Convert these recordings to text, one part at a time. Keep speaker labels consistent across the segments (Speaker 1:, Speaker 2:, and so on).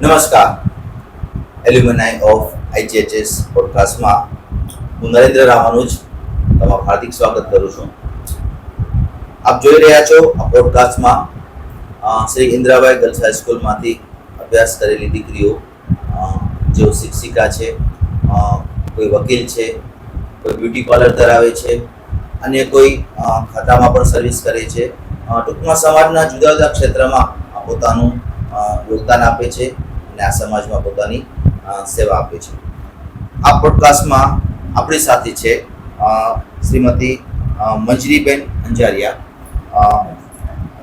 Speaker 1: નમસ્કાર. એલ્યુમિનાઈ ઓફ આઈજીએચએસ પોડકાસ્ટમાં હું નરેન્દ્ર રામાનુજ તમારું હાર્દિક સ્વાગત કરું છું. આપ જોઈ રહ્યા છો આ પોડકાસ્ટમાં શ્રી ઇન્દ્રાબાઈ ગર્લ્સ હાઈસ્કૂલમાંથી અભ્યાસ કરેલી દીકરીઓ જેઓ શિક્ષિકા છે કોઈ વકીલ છે, કોઈ બ્યુટી પાર્લર ધરાવે છે અને કોઈ ખાતામાં પણ સર્વિસ કરે છે. ટૂંકમાં સમાજના જુદા જુદા ક્ષેત્રમાં પોતાનું યોગદાન આપે છે. અને આ સમાજમાં પોતાની સેવા આપે છે. આ પોડકાસ્ટમાં આપણી સાથે છે શ્રીમતી મંજરીબેન અંજારિયા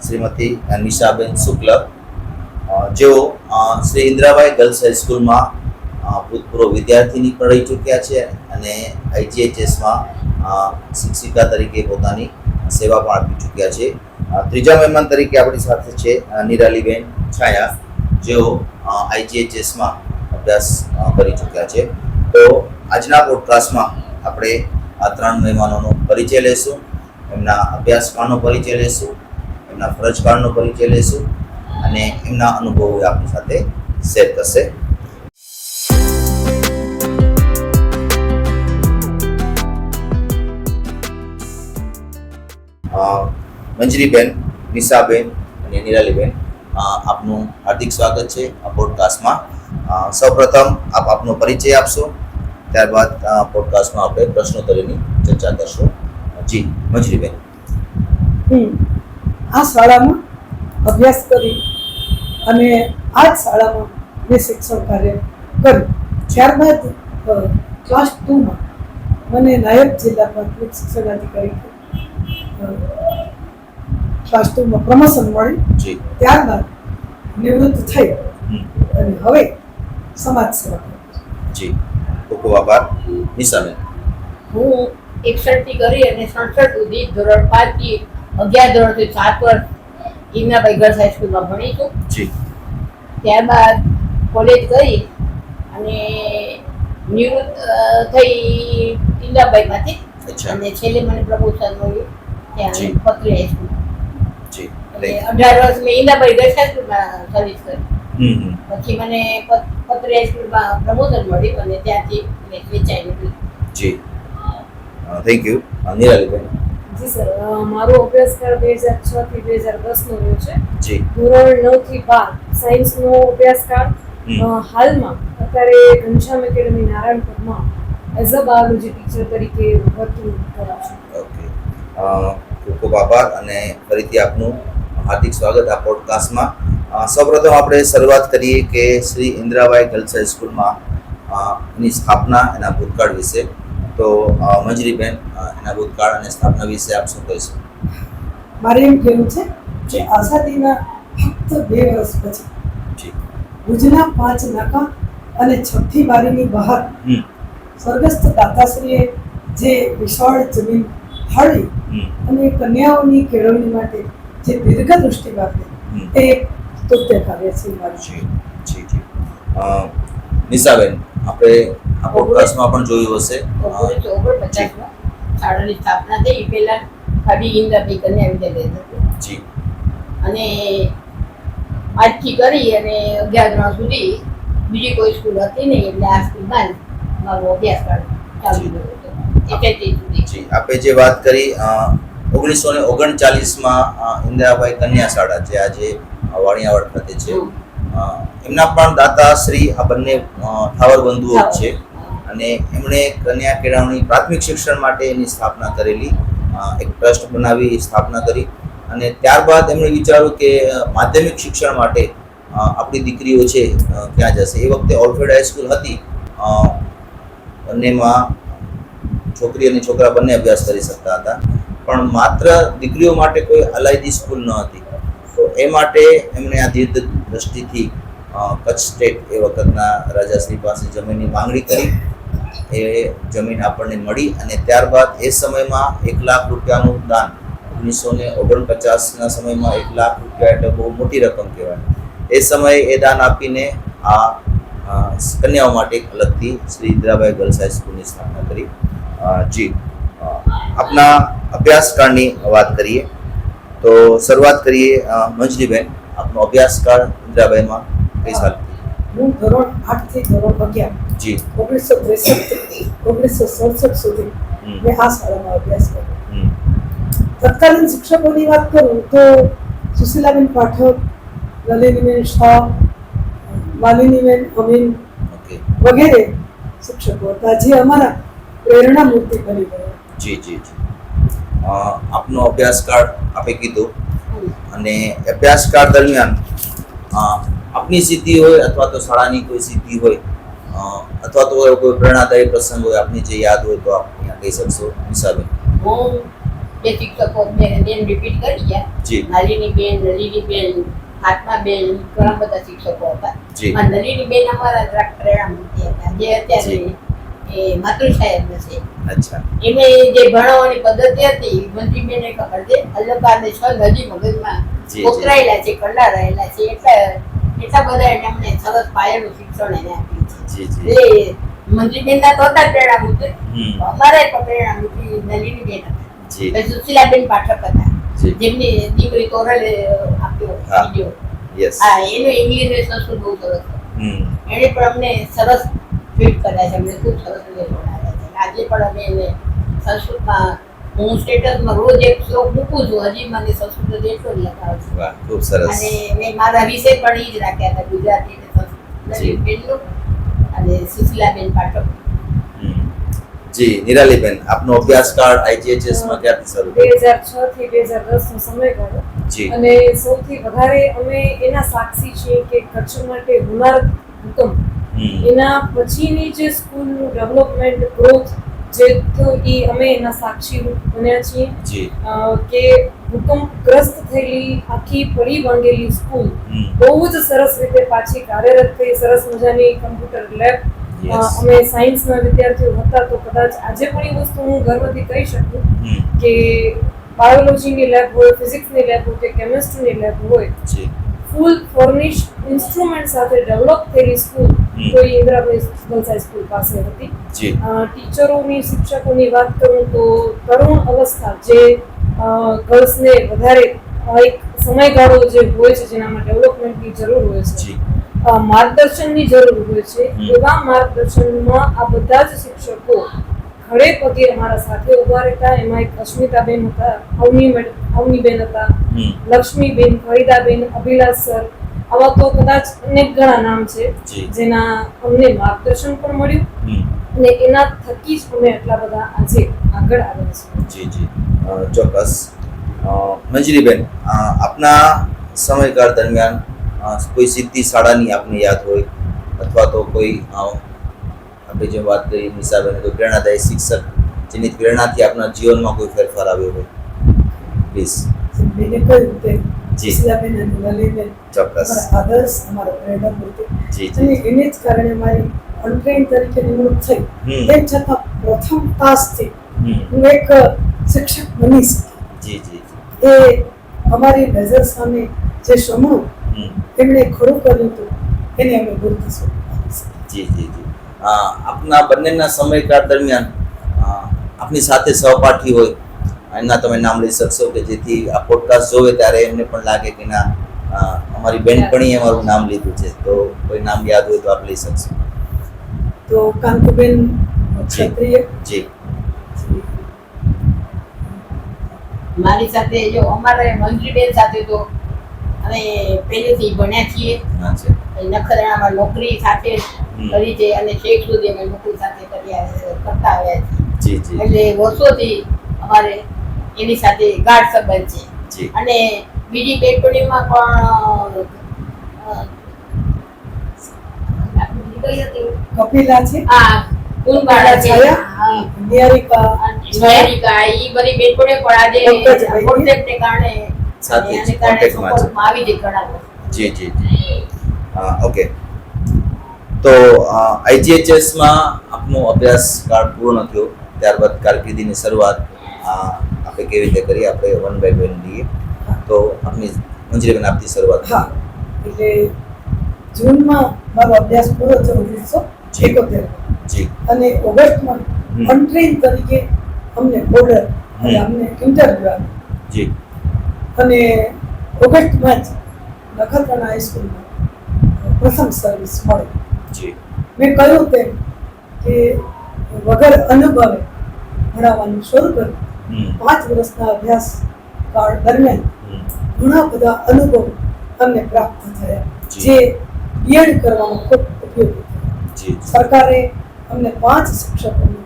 Speaker 1: શ્રીમતી નિશાબેન શુક્લ જેઓ શ્રી ઇન્દ્રાબાઈ ગર્લ્સ હાઈસ્કૂલમાં ભૂતપૂર્વ વિદ્યાર્થીની પણ રહી ચૂક્યા છે અને આઈજીએચએસમાં શિક્ષિકા તરીકે પોતાની સેવા પણ આપી ચૂક્યા છે. ત્રીજા મહેમાન તરીકે આપણી સાથે છે નિરાલીબેન છાયા. જેઓ આઈજીએચએસમાં અભ્યાસ કરી ચૂક્યા છે. તો આજના પોડકાસ્ટમાં આપણે આ ત્રણ મહેમાનોનો પરિચય લેશું એમના અભ્યાસકાળનો પરિચય લેશું એમના ફરજકાળનો પરિચય લેશું અને એમના અનુભવો આપણી સાથે શેર કરશે. મંજરીબેન, નિશાબેન અને નિરાલીબેન આપનું હાર્દિક સ્વાગત છે આ પોડકાસ્ટમાં સૌપ્રથમ આપ આપનો પરિચય આપશો, ત્યારબાદ પોડકાસ્ટમાં આપણે પ્રશ્નોત્તરીની ચર્ચા કરશું. જી, મજરીબેન.
Speaker 2: હમ, આ શાળામાં અભ્યાસ કરી અને આ જ શાળામાં મેં શિક્ષણ કાર્ય કર્યું. ત્યારબાદ ક્લાસ ટુમાં મને નાયબ જિલ્લા પ્રાથમિક શિક્ષણ અધિકારી અ, પ્રમોશન મળ્યું.
Speaker 1: જી.
Speaker 2: ત્યારબાદ નિવૃત્ત થઈ. અને હવે સમાજ સેવા
Speaker 1: જી. ખૂબ ખૂબ આભાર. નિશાબેન
Speaker 3: હું એકસઠથી કરી અને સડસઠ સુધી ધોરણ પાંચથી અગિયાર ધોરણથી સાત વર્ષ ઈમનાભાઈ ગર્લ્સ હાઈસ્કૂલમાં ભણી છું.
Speaker 1: જી.
Speaker 3: ત્યારબાદ કોલેજ કરી અને નિવૃત્ત થઈ
Speaker 1: અચ્છા.
Speaker 3: અને છેલ્લે મને પ્રમોશન મળ્યું. ત્યાં
Speaker 1: પકડી
Speaker 3: પત્રી હાઈસ્કૂલ અઢાર વર્ષ મેં ગર્લ્સ હાઈસ્કૂલમાં સર્વિસ કરી પછી મને પત્ર હાઈસ્કૂલમાં પ્રમોશન મળ્યું અને ત્યાંથી મેં વેચાઈ
Speaker 1: જી. થેન્ક યુ નિરાલીબેન.
Speaker 4: જી સર. મારો અભ્યાસક્રમ બે હજાર છ થી બે હજાર દસનો રહ્યો છે.
Speaker 1: જી.
Speaker 4: ધોરણ નવથી બાર સાયન્સ
Speaker 1: નો
Speaker 4: અભ્યાસક્રમ હાલમાં અત્યારે ઘનશ્યામ એકેડમી નારાયણપુરમાં એઝ અ બાયોલોજી ટીચર તરીકે વર્તણૂક કરું છું
Speaker 1: ઓકે ખૂબ ખૂબ આભાર અને ફરીથી આપનું હાર્દિક સ્વાગત આ પોડકાસ્ટમાં સૌપ્રથમ આપણે શરૂઆત કરીએ કે શ્રી ઇન્દ્રાબાઈ ગર્લ્સ હાઈસ્કૂલમાં એની સ્થાપના એના ભૂતકાળ વિશે. તો મંજરીબેન એના ભૂતકાળ અને સ્થાપના વિશે આપ શું કહીશું?
Speaker 2: મારે એમ કહેવું છે કે આઝાદીના ફક્ત બે વર્ષ પછી ભુજના પાંચ નાકા અને છઠ્ઠી બારીની બહાર સ્વર્ગસ્થ દાતાશ્રીએ જે વિશાળ જમીન
Speaker 1: ફાળી
Speaker 2: અને કન્યાઓની કેળવણી માટે જે દીર્ઘ દૃષ્ટિ એ. સ્તુત્ય કાર્ય છે મારું
Speaker 1: જી જી જી. નિશાબેન આપણે આ પોડકાસ્ટમાં પણ જોયું હશે.
Speaker 3: ઓગણીસો ઓગણપચાસમાં શાળાની સ્થાપના થઈ. એ પહેલા ખાલી ઇન્દ્રાભાઈ કન્યા વિદ્યાલય હતું.
Speaker 1: જી.
Speaker 3: અને આજથી કરી અને અગિયાર ધોરણ સુધી બીજી કોઈ સ્કૂલ હતી નહીં. એટલે આ સ્કૂલમાં મારો અભ્યાસકાળ ચાલુ રહ્યો હતો.
Speaker 1: જી આપે જે વાત કરી ઓગણીસો ને ઓગણચાલીસમાં ઇન્દિરાભાઈ કન્યા શાળા જે આજે વાણિયાવાડ ખાતે છે. એમના પણ દાતા શ્રી આ બંને ઠાવર બંધુઓ છે. અને એમણે કન્યા કેળવણી પ્રાથમિક શિક્ષણ માટે એની સ્થાપના કરેલી એક ટ્રસ્ટ બનાવી સ્થાપના કરી. અને ત્યારબાદ એમણે વિચાર્યું કે માધ્યમિક શિક્ષણ માટે આપણી દીકરીઓ છે ક્યાં જશે? એ વખતે ઓલ્ફેડ હાઈસ્કૂલ હતી. બંનેમાં છોકરી અને છોકરા બંને અભ્યાસ કરી શકતા હતા. પણ માત્ર દીકરીઓ માટે કોઈ અલાયદી સ્કૂલ ન હતી. તો એ માટે એમણે આ દીર્ઘ દ્રષ્ટિથી કચ્છ સ્ટેટ એ વખતના રાજાશ્રી પાસે જમીનની માંગણી કરી. એ જમીન આપણને મળી અને ત્યારબાદ એ સમયમાં એક લાખ રૂપિયાનું દાન, ઓગણીસો ને ઓગણપચાસના સમયમાં એક લાખ રૂપિયા એટલે બહુ મોટી રકમ કહેવાય. એ સમયે એ દાન આપીને આ કન્યાઓ માટે એક અલગથી શ્રી ઇન્દિરાભાઈ ગર્લ્સ હાઈસ્કૂલની સ્થાપના કરી. જી. અ, આપના અભ્યાસકાળની વાત કરીએ તો શરૂઆત કરીએ અ, મંજરીબેન આપનો અભ્યાસકાળ ઇન્દિરાબાઈમાં કઈ સાલ
Speaker 2: હું ધોરણ આઠથી ધોરણ અગિયાર
Speaker 1: જી।
Speaker 2: ઓગણીસો ત્રેસઠથી ઓગણીસો સડસઠ સુધી
Speaker 1: હમ,
Speaker 2: મેં આ શાળામાં અભ્યાસ કર્યો.
Speaker 1: હમ,
Speaker 2: તત્કાલીન શિક્ષકોની વાત કરું તો સુશીલાબેન પાઠક લલિનીબેન શાહ માલિનીબેન અમીન
Speaker 1: ઓકે.
Speaker 2: વગેરે શિક્ષકો હતા જે અમારા પ્રેરણા મૂર્તિ બની ગયા
Speaker 1: જી જી જી. આપનો અભ્યાસ અભ્યાસકાળ આપે કીધું. અને અભ્યાસકાળ દરમિયાન આપની સિદ્ધિ હોય અથવા તો શાળાની કોઈ સિદ્ધિ હોય અથવા તો કોઈ પ્રેરણાદાયી પ્રસંગ હોય આપની જે યાદ હોય તો આપ અહીંયા કહી શકશો નિશાબેન
Speaker 3: હું બે શિક્ષકો બેન રિપીટ કરી ગયા.
Speaker 1: જી.
Speaker 3: નાલીની બેન લલીની બેન હાથમાં બેન ઘણા બધા શિક્ષકો હતા. નલિની બેન અમારા પ્રેરણા મૂર્તિ હતા. જે. અત્યારે એ માતૃ સાહેબ છે.
Speaker 1: અચ્છા.
Speaker 3: એમને જે ભણાવવાની પદ્ધતિ હતી મંત્રીબેને ખબર છે? અલંકારને છ હજી મગજમાં
Speaker 1: જી, જી.
Speaker 3: કોતરાયેલા છે કંડા રહેલા છે એટલા એટલા બધા એને અમને સરસ પાયાનું શિક્ષણ એને આપ્યું છે.
Speaker 1: જી જી.
Speaker 3: એટલે મંત્રીબેનના તો હતા જ પ્રેરણામૂર્તિ અમારે પણ પ્રેરણામૂર્તિ નલિની બેન હતા. સુશીલાબેન પાઠક હતા. જેમની દીકરી તોરલે આપ્યો વીડિયો હા એનું ઇંગ્લિશ ને સંસ્કૃત બહુ સરસ એને પણ અમને સરસ ટ્વીટ કર્યા છે અમને ખૂબ સરસ રીતે જોડાયા છે આજે પણ અમે એને સંસ્કૃતમાં હું સ્ટેટસમાં રોજ એક શ્લોક મૂકું છું હજી મને સંસ્કૃત એટલો જ લખાવ છે.
Speaker 1: ખૂબ સરસ.
Speaker 3: અને મેં મારા વિષય પણ એ જ રાખ્યા હતા ગુજરાતી અને સંસ્કૃત બેનનું અને સુશીલાબેન પાઠક.
Speaker 1: જી નિરાલીબેન આપનો અભ્યાસકાળ આઈજીએચએસમાં ક્યાંથી શરૂ
Speaker 4: બે
Speaker 1: થયો
Speaker 4: હજાર છ થી બે હજાર દસ નો સમયગાળો
Speaker 1: જી.
Speaker 4: અને સૌથી વધારે અમે એના સાક્ષી છીએ કે કચ્છ માટે હુનર હુકમ.
Speaker 1: હમ
Speaker 4: એના પછીની જે સ્કૂલનું ડેવલપમેન્ટ ગ્રોથ જે થયો એ અમે એના સાક્ષી બન્યા છીએ. કે ભૂકંપગ્રસ્ત થયેલી આખી પડી ભાંગેલી સ્કૂલ બહુ જ સરસ રીતે પાછી કાર્યરત થઈ સરસ મજાની કમ્પ્યુટર લેબ. અમે સાયન્સના વિદ્યાર્થીઓ હતા તો કદાચ આજે પણ એ વસ્તુ હું ગર્વથી કહી શકું કે બાયોલોજીની લેબ હોય ફિઝિક્સની લેબ હોય કે કેમિસ્ટ્રીની લેબ હોય. ફૂલ ફર્નિશ ઇન્સ્ટ્રુમેન્ટ સાથે ડેવલપ થયેલી સ્કૂલ. તો એ ઇન્દિરાબાઈ ગર્લ્સ હાઈસ્કૂલ પાસે હતી. ટીચરોની શિક્ષકોની વાત કરું તો તરુણ અવસ્થા જે ગર્લ્સને વધારે એક સમયગાળો જે હોય છે જેનામાં ડેવલપમેન્ટની જરૂર હોય છે. માર્ગદર્શનની જરૂર હોય છે. એવા માર્ગદર્શનમાં આ બધા જ શિક્ષકો ખડે પગે અમારા સાથે ઊભા રહેતા. એમાં એક અસ્મિતાબેન હતા અવની અવનીબેન હતા લક્ષ્મીબેન ફરીદાબેન અભિલાષ સર આવા તો કદાચ અનેક ઘણા નામ છે જેના અમને માર્ગદર્શન પણ મળ્યું અને એના થકી જ અમે આટલા બધા આજે આગળ આવ્યા છીએ.
Speaker 1: જી જી. ચોક્કસ. મંજરીબેન આપના સમયકાળ દરમિયાન કોઈ સિદ્ધિ શાળાની આપને યાદ હોય? અથવા તો કોઈ આપણે જે વાત કરી નિશાબેન કોઈ પ્રેરણાદાયી શિક્ષક જેની પ્રેરણાથી આપના જીવનમાં કોઈ ફેરફાર આવ્યો હોય? પ્લીઝ
Speaker 2: બેને કહ્યું તે
Speaker 1: જી.
Speaker 2: અને લલિતબેન
Speaker 1: ચોક્કસ.
Speaker 2: આદર્શ અમારા પ્રેરણા મૂર્તિ
Speaker 1: જી
Speaker 2: અને એને જ કારણે મારી અનટ્રેન તરીકે નિમણૂક થઈ. તેમ છતાં પ્રથમ તાસથી હું એક શિક્ષક બની શકી.
Speaker 1: જી જી જી.
Speaker 2: એ અમારી નજર સામે જે સમૂહ એમણે ખડું કર્યું હતું એને અમે
Speaker 1: જી જી જી. આપના બંનેના સમયગાળા દરમિયાન આપની સાથે સહપાઠી હોય એમના તમે નામ લઈ શકશો કે જેથી આ પોડકાસ્ટ જોવે ત્યારે એમને પણ લાગે કે ના અમારી બેનપણીએ અમારું નામ લીધું છે. તો કોઈ નામ યાદ હોય તો આપ લઈ શકશો.
Speaker 2: તો કાંતુબેન ક્ષત્રિય?
Speaker 1: જી.
Speaker 3: મારી સાથે જો અમારે મંત્રીબેન સાથે તો અમે પહેલેથી ભણ્યા છીએ.
Speaker 1: છે.
Speaker 3: નખત્રાણામાં નોકરી સાથે કરી છે અને છેક સુધી અમે નોકરી સાથે કરી કરતા આવ્યા છીએ.
Speaker 1: જી જી.
Speaker 3: એટલે વર્ષોથી અમારે એની સાથે ગાઢ સંબંધ છે. અને બીજી બેનપણીમાં પણ અ, આપણી કઈ હતી?
Speaker 2: કપિલા છે.
Speaker 3: આ કુંભાળા છે.
Speaker 2: છાયા?
Speaker 3: હા.
Speaker 2: નિહારિકા
Speaker 3: બધી બેનપણીઓ પણ આજે કોન્ટેક્ટને કારણે
Speaker 1: સાથે
Speaker 3: અને
Speaker 1: જ
Speaker 3: આને કારણે
Speaker 1: કોન્ટેક્ટમાં
Speaker 3: આવી છે ઘણા
Speaker 1: જી જી જી. ઓકે. તો આઈજીએચએસમાં આપનો અભ્યાસકાળ પૂર્ણ થયો. ત્યારબાદ કારકિર્દીની શરૂઆત આપણે કેવી રીતે કરીએ? આપણે વન બાય વન લઈએ તો આપની મંજરીબેન આપની શરૂઆત
Speaker 2: હા. એટલે જૂનમાં મારો અભ્યાસ પૂરો થયો ઓગણીસો એકોતેર
Speaker 1: જી.
Speaker 2: અને ઓગસ્ટમાં. અનટ્રેન તરીકે અમને બોર્ડર અને અમને ઇન્ટરવ્યુ
Speaker 1: જી.
Speaker 2: અને ઓગસ્ટમાં જ નખત્રાણા હાઈસ્કૂલમાં પ્રથમ સર્વિસ મળે.
Speaker 1: જી.
Speaker 2: મેં કહ્યું તેમ કે વગર અનુભવે ભણાવવાનું શરૂ કર્યું. પાંચ વર્ષના અભ્યાસ કાળ દરમિયાન ઘણા બધા અનુભવ અમને પ્રાપ્ત થયા
Speaker 1: જે.
Speaker 2: બીએડ કરવામાં ખૂબ ઉપયોગી સરકારે અમને પાંચ શિક્ષકોને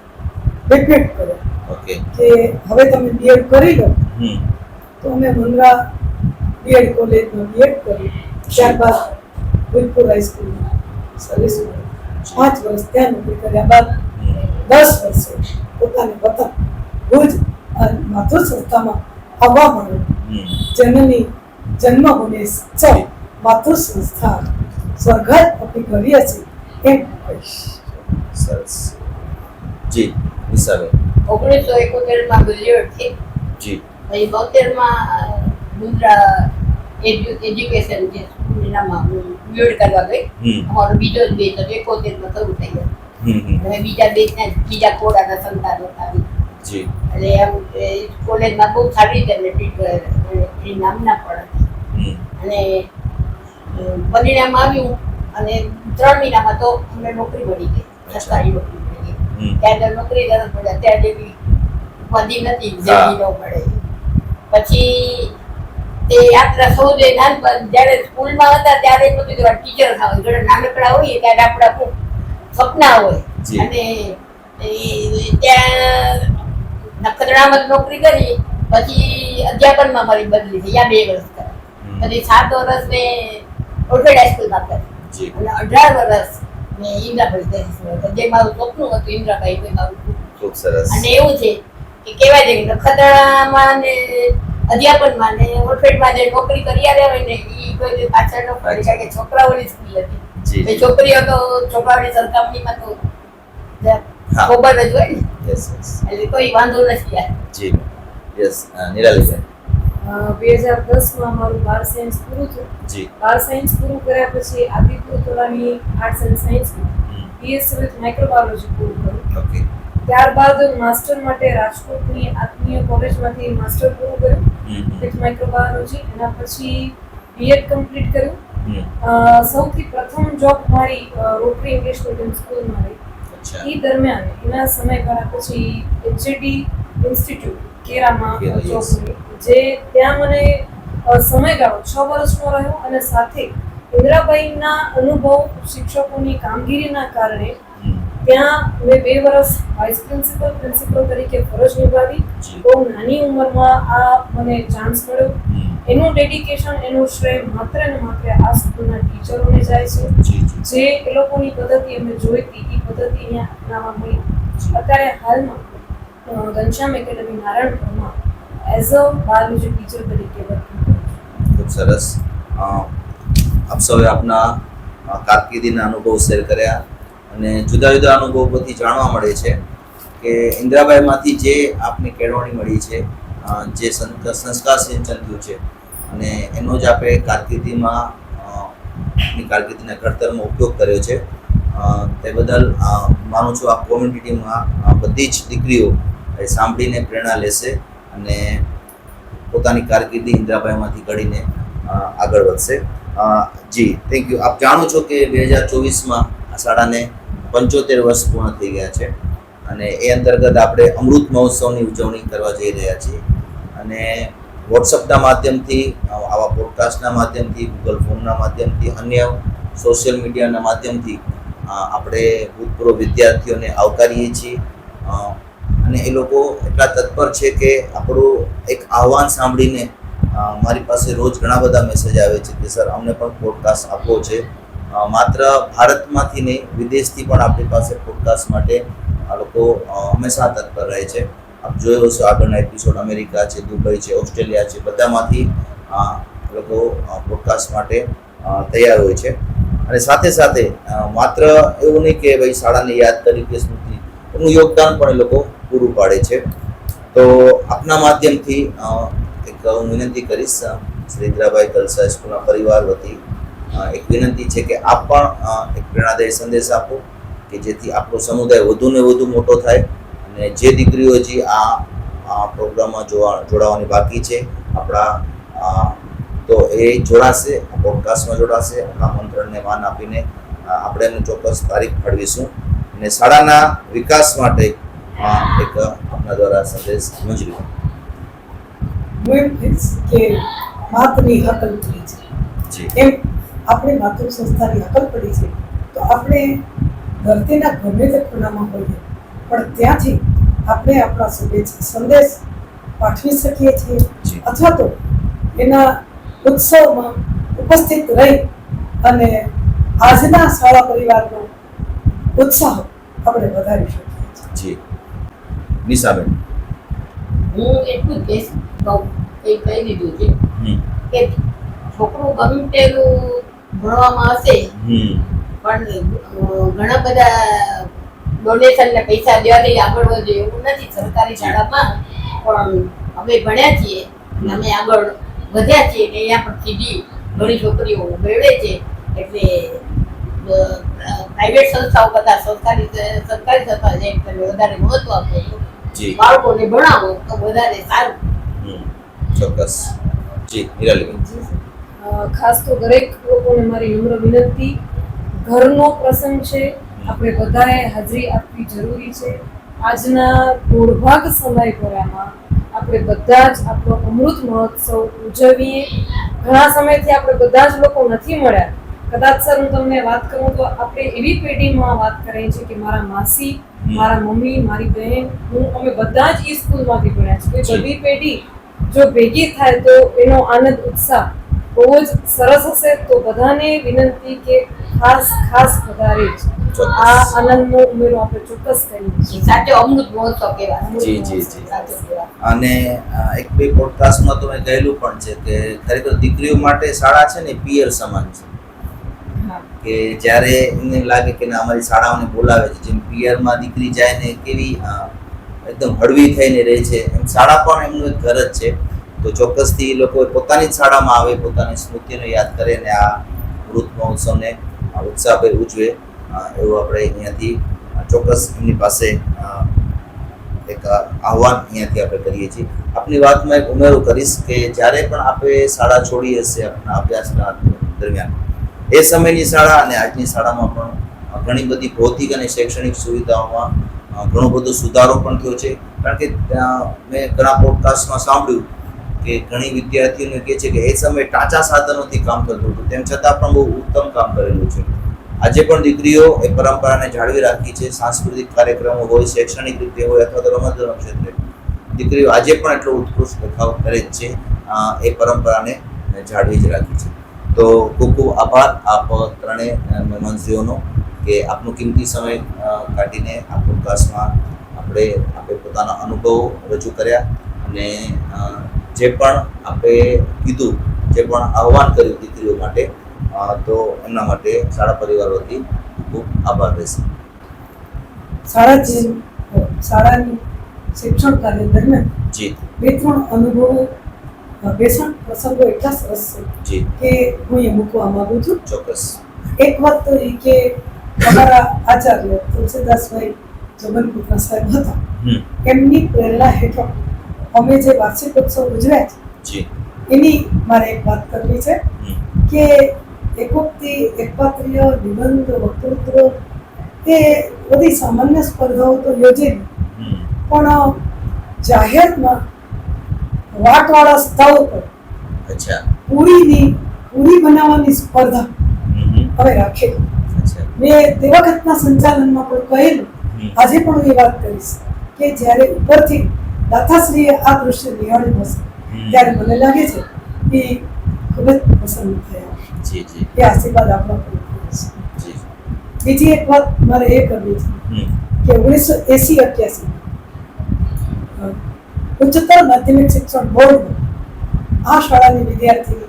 Speaker 2: ડેપ્યુટ કર્યા
Speaker 1: ઓકે.
Speaker 2: કે હવે તમે બીએડ કરી લો. તો અમે મુન્દ્રા બીએડ કોલેજમાં બીએડ કર્યું. ત્યારબાદ ગુલપુર હાઈસ્કૂલમાં સર્વિસ પાંચ વર્ષ ત્યાં નોકરી કર્યા બાદ દસ વર્ષે પોતાને વતન ભુજ અને માધુર સંસ્થામાં આવવા મળ્યું જનની જન્મભૂમિ ચ માતૃ સંસ્થા સ્વર્ગત અપી કરીએ છે. એમ કહીશ.
Speaker 1: સરસ. જી નિશાબેન
Speaker 3: ઓગણીસો એકોતેરમાં ગ્રેજ્યુએટ થઈ
Speaker 1: જી.
Speaker 3: પછી બોતેરમાં મુદ્રા એજ્યુકેશન જે સ્કૂલનામાં હું બીએડ કરવા ગઈ. અમારો બીજો જ બેચ હતો એકોતેરમાં શરૂ થઈ ગયો. હવે બીજા બેચના બીજા કોડાના સંતાનો આવી
Speaker 1: જી.
Speaker 3: એટલે એમ કોલેજમાં બહુ સારી રીતે ટ્રીટ કરે એની નામના પણ. અને પરિણામ આવ્યું અને ત્રણ મહિનામાં તો અમને નોકરી મળી ગઈ. સરકારી નોકરી મળી ગઈ. નોકરી તરફ પડે ત્યારે જેવી ઉપાધિ નથી. જેવી ન પડે પછી તે યાત્રા સૌદે નાનપણ જ્યારે સ્કૂલમાં હતા ત્યારે બધું કે ટીચર થાય ઘણા નાનકડા હોઈએ ત્યારે આપણા ખૂબ સપના હોય. અને એ ત્યાં નખત્રાણામાં નોકરી કરી પછી અધ્યાપનમાં મારી બદલી થઈ. યા બે વર્ષ કરી. પછી સાત વર્ષ મેં ઓલ્ફેડ સ્કૂલમાં કરી. અને અઢાર વર્ષ મેં ઇન્દ્રાભાઈ દહેજ જે મારું સપનું હતું ઇન્દ્રાભાઈ મારું
Speaker 1: ખૂબ સરસ.
Speaker 3: અને એવું છે કે કહેવાય છે કે નખત્રાણામાં ને અધ્યાપનમાં ને ઓર્ફેડમાં જે નોકરી કરી આવ્યા હોય ને એ કોઈ નોકરી પડે કે છોકરાઓની સ્કૂલ હતી. છોકરીઓ તો છોકરાઓની સરખામણીમાં તો. ખબર જ હોય ને.
Speaker 1: યસ યસ
Speaker 3: એટલે કોઈ વાંધો નથી
Speaker 1: જી. યસ નિરાલીબેન.
Speaker 4: બે હજાર દસમાં મારું બાર સાયન્સ પૂરું થયું. બાર સાયન્સ પૂરું કર્યા પછી આદિપુર તોલાની આર્ટ્સ એન્ડ સાયન્સમાં બીએસસી વિથ માઇક્રોબાયોલોજી પૂરું કર્યું ત્યારબાદ માસ્ટર માટે રાજકોટની આત્મીય કોલેજમાંથી માસ્ટર પૂરું કર્યું. વિથ માઇક્રોબાયોલોજી એના પછી બીએડ કમ્પ્લીટ કર્યું. સૌથી પ્રથમ જોબ મારી રોટરી ઇંગ્લિશ મીડિયમ સ્કૂલમાં રહી. એ દરમિયાન એના સમયગાળા પછી એચએડી ઇન્સ્ટિટ્યૂટ કેરામાં
Speaker 1: કેરા,
Speaker 4: જોબ જે ત્યાં મને સમયગાળો છ વર્ષનો રહ્યો અને સાથે ઇન્દ્રાબાઈના અનુભવ શિક્ષકોની કામગીરીના કારણે ત્યાં મેં બે વર્ષ વાઇસ પ્રિન્સિપલ પ્રિન્સિપલ તરીકે ફરજ નિભાવી. બહુ નાની ઉંમરમાં આ મને ચાન્સ મળ્યો. એનું ડેડિકેશન એનું શ્રેય માત્ર ને માત્ર આ સ્કૂલના ટીચરોને જાય છે.
Speaker 1: જી
Speaker 4: એ લોકોની પદ્ધતિ અમે જોઈતી એ પદ્ધતિ અહીંયા અપનાવવા મળી. અત્યારે હાલમાં ઘનશ્યામ એકેડમી નારાયણપુરમાં એઝ અ બાયોલોજી ટીચર તરીકે
Speaker 1: ખૂબ સરસ. આપ સૌએ આપના કારકિર્દીના અનુભવ શેર કર્યા અને જુદા જુદા અનુભવ પરથી જાણવા મળે છે કે ઇન્દિરાબાઈમાંથી જે આપને કેળવણી મળી છે જે સંસ્કાર સિંચન થયું છે. અને એનો જ આપણે કારકિર્દીમાં કારકિર્દીના ઘડતરમાં ઉપયોગ કર્યો છે. તે બદલ માનું છું આ કોમ્યુનિટીમાં બધી જ દીકરીઓ એ સાંભળીને પ્રેરણા લેશે અને પોતાની કારકિર્દી ઇન્દિરાભાઈમાંથી ઘડીને આગળ વધશે. જી થેન્ક યુ આપ જાણો છો કે બે હજાર ચોવીસમાં આ શાળાને પંચોતેર વર્ષ પૂર્ણ થઈ ગયા છે. અને એ અંતર્ગત આપણે અમૃત મહોત્સવની ઉજવણી કરવા જઈ રહ્યા છીએ. અને વોટ્સઅપના માધ્યમથી, આવા પોડકાસ્ટના માધ્યમથી ગૂગલ ફોનના માધ્યમથી, અન્ય સોશિયલ મીડિયાના માધ્યમથી આપણે ભૂતપૂર્વ વિદ્યાર્થીઓને આવકારીએ છીએ. અને એ લોકો એટલા તત્પર છે કે આપણું એક આહવાન સાંભળીને મારી પાસે રોજ ઘણા બધા મેસેજ આવે છે કે સર અમને પણ પોડકાસ્ટ આપવો છે. માત્ર ભારતમાંથી નહીં, વિદેશથી પણ આપણી પાસે પોડકાસ્ટ માટે આ લોકો હંમેશા તત્પર રહે છે. આપ જોયો હશે આગળના એપિસોડ અમેરિકા છે, દુબઈ છે, ઓસ્ટ્રેલિયા છે, બધામાંથી લોકો પોડકાસ્ટ માટે તૈયાર હોય છે. અને સાથે સાથે માત્ર એવું નહીં કે ભાઈ શાળાની યાદ તરીકે સ્મૃતિ એનું યોગદાન પણ એ લોકો પૂરું પાડે છે. તો આપના માધ્યમથી એક હું વિનંતી કરીશ શ્રી ઇન્દ્રાબાઈ કલસા સ્કૂલના પરિવાર વતી એક વિનંતી છે કે આપ પણ એક પ્રેરણાદાયી સંદેશ આપો કે જેથી આપણો સમુદાય વધુ ને વધુ મોટો થાય અને જે દીકરીઓ હજી આ પ્રોગ્રામમાં જોવા જોડાવાની બાકી છે આપણા તો એ જોડાશે પોડકાસ્ટમાં જોડાશે આમંત્રણને માન આપીને આપણે એનું ચોક્કસ તારીખ ફાળવીશું. અને શાળાના વિકાસ માટે એક આપણા દ્વારા સંદેશ મંજૂરી
Speaker 2: હું એમ કહીશ કે માતની હકલ પડી છે. એમ આપણે માતૃ સંસ્થાની હકલ પડી છે તો આપણે ધરતીના ગમે તે ખૂણામાં હોઈએ. પણ ત્યાંથી આપણે આપણા શુભેચ્છા સંદેશ પાઠવી શકીએ છીએ. અથવા તો એના ઉત્સવમાં ઉપસ્થિત રહી અને આજના શાળા પરિવારનો ઉત્સાહ આપણે વધારી શકીએ છીએ.
Speaker 1: જી. નિશાબેન.
Speaker 3: હું એટલું જ કહીશ કહું એ કહી દીધું છે કે છોકરું ગમે તેલું ભણવામાં હશે પણ ઘણા બધા ડોનેશન ને પૈસા દેવાથી આગળ વધે એવું નથી સરકારી શાળામાં પણ અમે ભણ્યા છીએ અમે આગળ વધ્યા છીએ કે અહીંયા પણ સીધી ઘણી છોકરીઓ મેળવે છે. એટલે પ્રાઇવેટ સંસ્થાઓ કરતાં સરકારી સરકારી સંસ્થા છે તમે વધારે મહત્વ આપો. બાળકોને ભણાવો તો વધારે સારું.
Speaker 1: ચોક્કસ. જી હિરાલીબેન.
Speaker 4: ખાસ તો દરેક લોકોને મારી નમ્ર વિનંતી. ઘરનો પ્રસંગ છે આપણે બધાએ હાજરી આપવી જરૂરી છે. આજના દોઢભાગ સમયગાળામાં આપણે બધા જ આપણો અમૃત મહોત્સવ ઉજવીએ. ઘણા સમયથી આપણે બધા જ લોકો નથી મળ્યા. કદાચ સર હું તમને વાત કરું તો આપણે એવી પેઢીમાં વાત કરીએ છીએ કે મારા માસી મારા મમ્મી મારી બહેન હું અમે બધા જ ઈ સ્કૂલમાંથી ભણ્યા છીએ. બધી પેઢી જો ભેગી થાય તો એનો આનંદ ઉત્સાહ બહુ જ સરસ હશે. તો બધાને વિનંતી કે ખાસ ખાસ વધારે જ.
Speaker 1: ચોક્કસ.
Speaker 4: આ આનંદનો ઉમેરો આપણે ચોક્કસ કરીએ
Speaker 3: સાચો અમૃત મહોત્સવ કહેવાય.
Speaker 1: જી, જી, જી. અને એક બે પોડકાસ્ટમાં તો મેં કહેલું પણ છે કે ખરેખર દીકરીઓ માટે શાળા છે ને પિયર સમાન છે. કે જ્યારે એમને લાગે કે ના અમારી શાળાઓને બોલાવે છે જેમ પિયરમાં દીકરી જાય ને કેવી એકદમ હળવી થઈને રહે છે. એમ શાળા પણ એમનું એક ઘર જ છે. તો ચોક્કસથી એ લોકો પોતાની જ શાળામાં આવે પોતાની સ્મૃતિને યાદ કરે ને આ મૃત મહોત્સવને ઉત્સાહભેર ઉજવે. એવું આપણે અહીંયાથી ચોક્કસ એમની પાસે એક આહવાન અહીંયાથી આપણે કરીએ છીએ. આપની વાતમાં એક ઉમેરો કરીશ કે જ્યારે પણ આપણે શાળા છોડી હશે આપણા અભ્યાસના દરમિયાન, એ સમયની શાળા અને આજની શાળામાં પણ ઘણી બધી ભૌતિક અને શૈક્ષણિક સુવિધાઓમાં ઘણો બધો સુધારો પણ થયો છે. કારણ કે ત્યાં મેં ઘણા પોડકાસ્ટમાં સાંભળ્યું કે ઘણી વિદ્યાર્થીઓને કહે છે કે એ સમયે ટાંચા સાધનોથી કામ થતું હતું. તેમ છતાં પણ બહુ ઉત્તમ કામ કરેલું છે. આજે પણ દીકરીઓ એ પરંપરાને જાળવી રાખી છે, સાંસ્કૃતિક કાર્યક્રમો હોય, શૈક્ષણિક રીતે હોય અથવા તો રમતગમત ક્ષેત્રે. દીકરીઓ આજે પણ એટલો ઉત્કૃષ્ટ દેખાવ કરે છે એ પરંપરાને જાળવી જ રાખી છે. તો ખૂબ ખૂબ આભાર આપ ત્રણેય મહેમાનશ્રીઓનો કે આપનો કિંમતી સમય કાઢીને આ પોડકાસ્ટમાં આપણે આપણે પોતાના અનુભવો રજૂ કર્યા અને જે પણ આપણે કીધું, જે પણ આહવાન કર્યું દીકરીઓ માટે તો એમના માટે શાળા પરિવાર વતી ખૂબ આભાર રહેશે.
Speaker 2: શાળા શાળાની શિક્ષણ કાર્ય દરમિયાન
Speaker 1: જી.
Speaker 2: બે ત્રણ અનુભવો બેસણ પ્રસંગો એટલા સરસ છે કે હું એ મૂકવા માંગુ છું.
Speaker 1: ચોક્કસ.
Speaker 2: એક વાત તો એ કે અમારા આચાર્ય તુલસીદાસભાઈ જગનપુત્ર સાહેબ હતા. એમની પ્રેરણા હેઠળ અમે જે વાર્ષિક ઉત્સવ ઉજવ્યા છે
Speaker 1: જી.
Speaker 2: એની મારે એક વાત કરવી છે કે એકોક્તિ એકપાત્રીય નિબંધ વક્તૃત્વ એ બધી સામાન્ય સ્પર્ધાઓ તો
Speaker 1: યોજે.
Speaker 2: પણ જાહેરમાં વાટવાળા સ્થળ પર પૂરીની પૂરી બનાવવાની સ્પર્ધા. હવે રાખેલી મેં તે વખતના સંચાલનમાં પણ કહેલું. આજે પણ હું એ વાત કરીશ કે જ્યારે ઉપરથી દાતાશ્રીએ આ દૃશ્ય નિહાળ્યું હશે ત્યારે મને લાગે છે કે ખૂબ જ પસંદ થયા.
Speaker 1: જી જી.
Speaker 2: એ આશીર્વાદ આપણા પર
Speaker 1: જી.
Speaker 2: બીજી એક વાત મારે એ કરવી છે કે ઓગણીસો એસી અઠ્યાસી ઉચ્ચતર માધ્યમિક શિક્ષણ બોર્ડ આ શાળાની વિદ્યાર્થી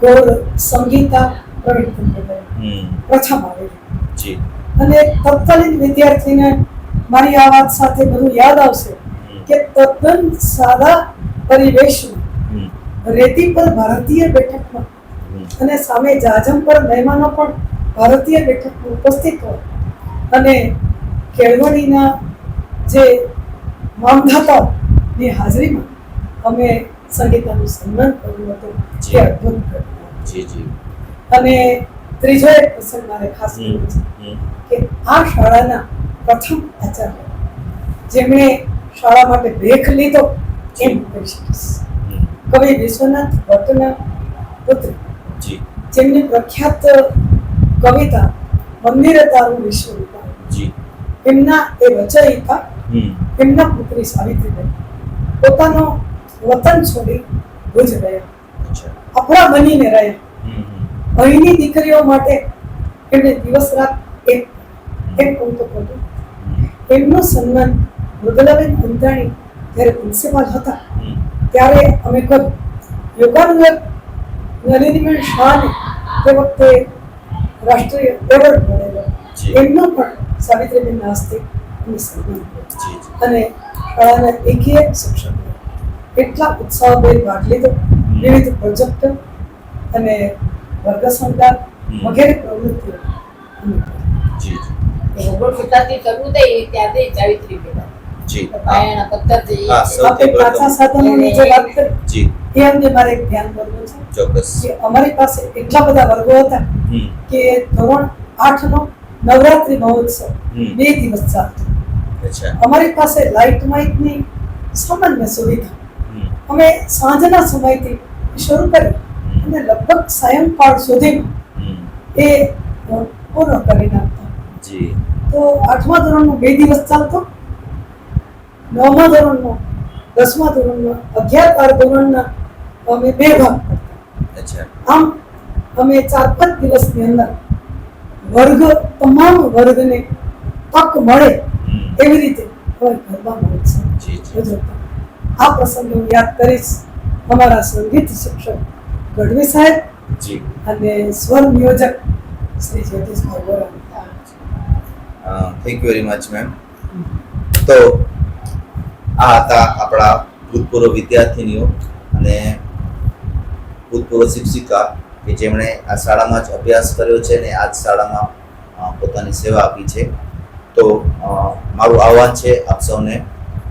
Speaker 2: ગૌર સંગીતા પ્રવીણ પ્રથમ આવેલી અને તત્કાલીન વિદ્યાર્થીને મારી આ વાત સાથે બધું યાદ આવશે કે તદ્દન સાદા પરિવેશમાં રેતી પર ભારતીય બેઠકમાં અને સામે જાજમ પર મહેમાનો પણ ભારતીય બેઠક ઉપસ્થિત હોય. અને કેળવણીના જે મામધાતાઓની હાજરીમાં અમે સંગીતાનું સન્માન કર્યું હતું
Speaker 1: જી.
Speaker 2: અદ્ભુત
Speaker 1: જી
Speaker 2: અને ત્રીજો એક પ્રસંગ મારે ખાસ કરવો છે કે આ શાળાના પ્રથમ આચાર્ય જેમણે શાળા માટે ભેખ લીધો એમ કહી શકીશ કવિ વિશ્વનાથ ભટ્ટના પુત્ર
Speaker 1: જી.
Speaker 2: જેમની પ્રખ્યાત કવિતા મંદિરે તારું વિશ્વ
Speaker 1: જી.
Speaker 2: એમના એ રચયિતા એમના પુત્રી સાવિત્રીબેન પોતાનો વતન છોડી ભુજ રહ્યા. અપરા બનીને રહ્યા. અહીંની દીકરીઓ માટે એમણે દિવસ રાત એક એક કહું તો ખોટું
Speaker 1: હમ,
Speaker 2: એમનું સન્માન મૃદલાબેન અંધાણી જ્યારે પ્રિન્સિપાલ હતા ત્યારે અમે કર્યું યોગાનગર નલિનીબેન શાહને તે વખતે રાષ્ટ્રીય એવોર્ડ મળેલો. એમનો પણ સાવિત્રીબેન નાસ્તિક અમે સન્માન અને શાળાના એકે એક શિક્ષકો એટલા ઉત્સાહભેર ભાગ લીધો. વિવિધ પ્રોજેક્ટ અને વર્ગ સંદાન વગેરે પ્રવૃત્તિઓ
Speaker 1: જી
Speaker 3: ઓગણપચાસથી શરૂ થઈ ત્યાંથી સાવિત્રી બેન
Speaker 1: જી.
Speaker 3: પાયાના પથ્થરથી
Speaker 2: આપણે કાચા સાધનોની જે વાત કરી
Speaker 1: જી.
Speaker 2: એ અંગે મારે એક ધ્યાન કરવું છે
Speaker 1: ચોક્કસ.
Speaker 2: કે અમારી પાસે એટલા બધા વર્ગો હતા કે ધોરણ આઠ નો નવરાત્રી મહોત્સવ બે દિવસ ચાલતો.
Speaker 1: અચ્છા.
Speaker 2: અમારી પાસે લાઇટ માઇકની સામાન્ય સુવિધા. અમે સાંજના સમયથી શરૂ કરી અને લગભગ સાયંકાળ સુધી એ પૂર્ણ કરી નાખતા.
Speaker 1: જી.
Speaker 2: તો આઠમા ધોરણનો બે દિવસ ચાલતો. નવમા ધોરણનો દસમા ધોરણનો અગિયાર બાર ધોરણના અમે બે ભાગ કરતા. આમ અમે ચાર પાંચ દિવસની અંદર વર્ગ તમામ વર્ગને તક મળે એવી રીતે હવે ગરબા મહોત્સવ આ પ્રસંગ હું યાદ કરીશ અમારા સંગીત શિક્ષક ગઢવી સાહેબ
Speaker 1: જી.
Speaker 2: અને સ્વર નિયોજક Shri Jyotishbhai Vora.
Speaker 1: Thank you very much ma'am તો આ હતા આપણા ભૂતપૂર્વ વિદ્યાર્થીનીઓ અને ભૂતપૂર્વ શિક્ષિકા કે જેમણે આ શાળામાં જ અભ્યાસ કર્યો છે અને આ જ શાળામાં પોતાની સેવા આપી છે. તો મારું આહવાન છે આપ સૌને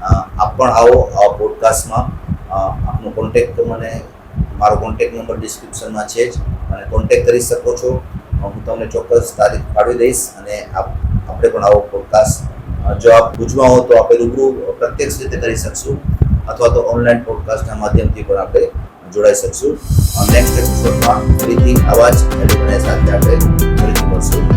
Speaker 1: આપ પણ આવો આ પોડકાસ્ટમાં આપનો કોન્ટેક્ટ મને, મારો કોન્ટેક્ટ નંબર ડિસ્ક્રિપ્શનમાં છે જ. અને કોન્ટેક્ટ કરી શકો છો. હું તમને ચોક્કસ તારીખ ફાળવી દઈશ અને આપ, આપણે પણ આવો પોડકાસ્ટ જો આપ ભુજમાં હો તો આપણે રૂબરૂ પ્રત્યક્ષ રીતે કરી શકશું. અથવા તો ઓનલાઈન પોડકાસ્ટના માધ્યમથી પણ આપણે જોડાઈ શકશું. નેક્સ્ટ એપિસોડમાં ફરીથી આવા જ સાથે આપણે ફરીથી મળશું.